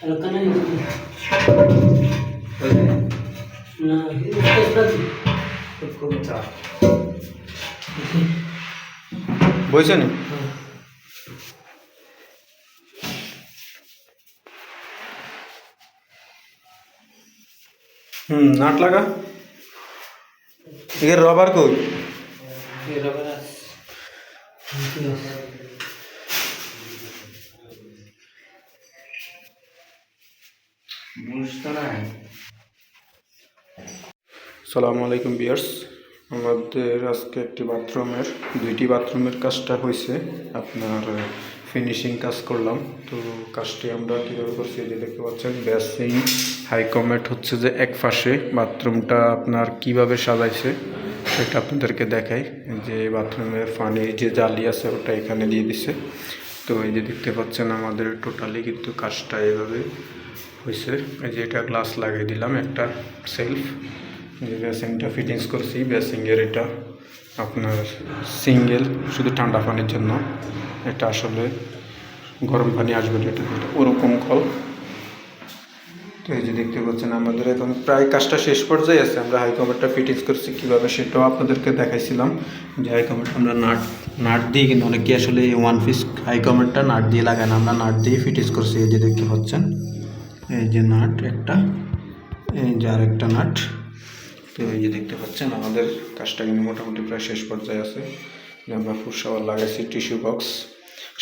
Halaga na yun. Na, iwas natin. বইছেন হুম, nut লাগা? এর rubber কই? সালামু আলাইকুম বিয়ার্স আমাদের আজকে একটি বাথরুমের, দুইটি বাথরুমের কাজটা হয়েছে আপনার ফিনিশিং কাজ করলাম। তো কাজটি আমরা কীভাবে করছি যে দেখতে পাচ্ছেন বেসিং হাইকমেট হচ্ছে যে এক পাশে, বাথরুমটা আপনার কীভাবে সাজাইছে সেটা আপনাদেরকে দেখাই। যে বাথরুমের পানির যে জালি আছে, ওটা এখানে দিয়ে দিছে। তো এই যে দেখতে পাচ্ছেন, আমাদের টোটালি কিন্তু কাজটা এভাবে হয়েছে এই যে এটা গ্লাস লাগিয়ে দিলাম একটা সেলফ যে বেসিংটা ফিটিংস করছি বেসিংয়ের এটা। আপনার সিঙ্গেল শুধু ঠান্ডা পানির জন্য। এটা আসলে গরম পানি আসবে এটা ওরকম কল। তো এই যে দেখতে পাচ্ছেন আমাদের এখন প্রায় কাজটা শেষ পর্যায়ে আছে। আমরা হাই কভারটা ফিটিংস করছি কীভাবে সেটাও আপনাদেরকে দেখাইছিলাম। যে হাই কভারটা আমরা নাট নাট দিয়ে কিন্তু অনেকে আসলে এই ওয়ান পিস হাই কভারটা নাট দিয়ে লাগায় না। আমরা নাট দিয়ে ফিটিংস করছি, এই যে দেখতে পাচ্ছেন। এই যে নাট একটা, এই যে আরেকটা নাট। তো এই যে দেখতে পাচ্ছেন, আমাদের কাজটা কিন্তু মোটামুটি প্রায় শেষ পর্যায়ে আছে। আমরা ফুড শাওয়ার লাগাইছি, টিস্যু বক্স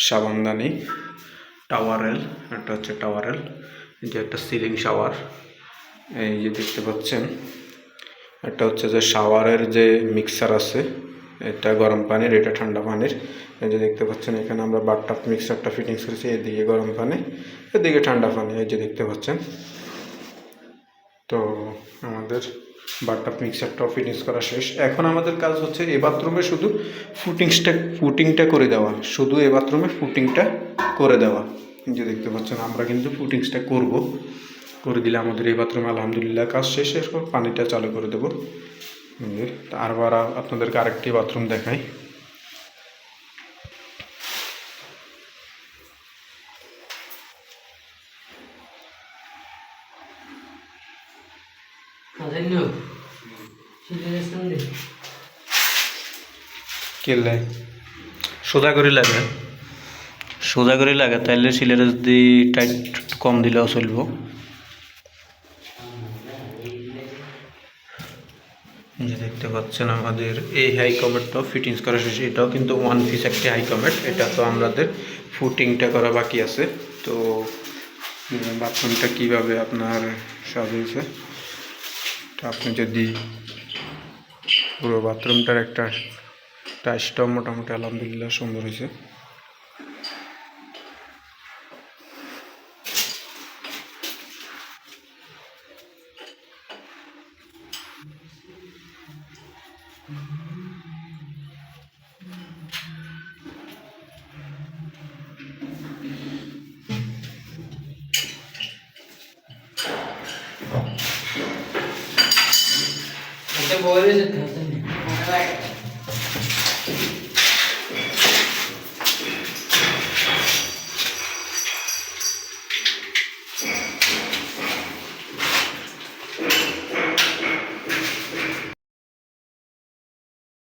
সাবানদানি টাওয়ারেল একটা হচ্ছে টাওয়ারেল যে একটা সিলিং শাওয়ার, এই যে দেখতে পাচ্ছেন, একটা হচ্ছে যে শাওয়ারের যে মিক্সার আছে, এটা গরম পানির, এটা ঠান্ডা পানির, এই যে দেখতে পাচ্ছেন, এখানে আমরা বাটটাপ মিক্সারটা ফিটিংস করেছি, এদিকে গরম পানি, এদিকে ঠান্ডা পানি, এই যে দেখতে পাচ্ছেন। তো আমাদের বাটটাপ মিক্সারটাও ফিটিংস করা শেষ। এখন আমাদের কাজ হচ্ছে এ বাথরুমে শুধু ফুটিংসটা ফুটিংটা করে দেওয়া। শুধু এ বাথরুমে ফুটিংটা করে দেওয়া। যে দেখতে পাচ্ছেন, আমরা কিন্তু ফুটিংসটা করব। করে দিলে আমাদের এই বাথরুমে আলহামদুলিল্লাহ কাজ শেষ। এরপর পানিটা চালু করে দেবো। আরবার আপনাদেরকে আরেকটি বাথরুম দেখাই। সোজা করে লাগে। সোজা করে লাগে তাইলে সিলের যদি টাইট কম দিলেও চলবো। যে দেখতে পাচ্ছেন আমাদের এই হাই কমেটটাও ফিটিংস করা শেষ। এটাও কিন্তু ওয়ান পিস একটি হাই কমেট এটা তো আমাদের ফুটিংটা করা বাকি আছে। তো বাথরুমটা কীভাবে আপনার সাজিয়েছে? আপনি যদি পুরো বাথরুমটার একটা টাইসটাও মোটামুটি আলহামদুলিল্লাহ সুন্দর হয়েছে। Ate se Eu também. Vamos lá.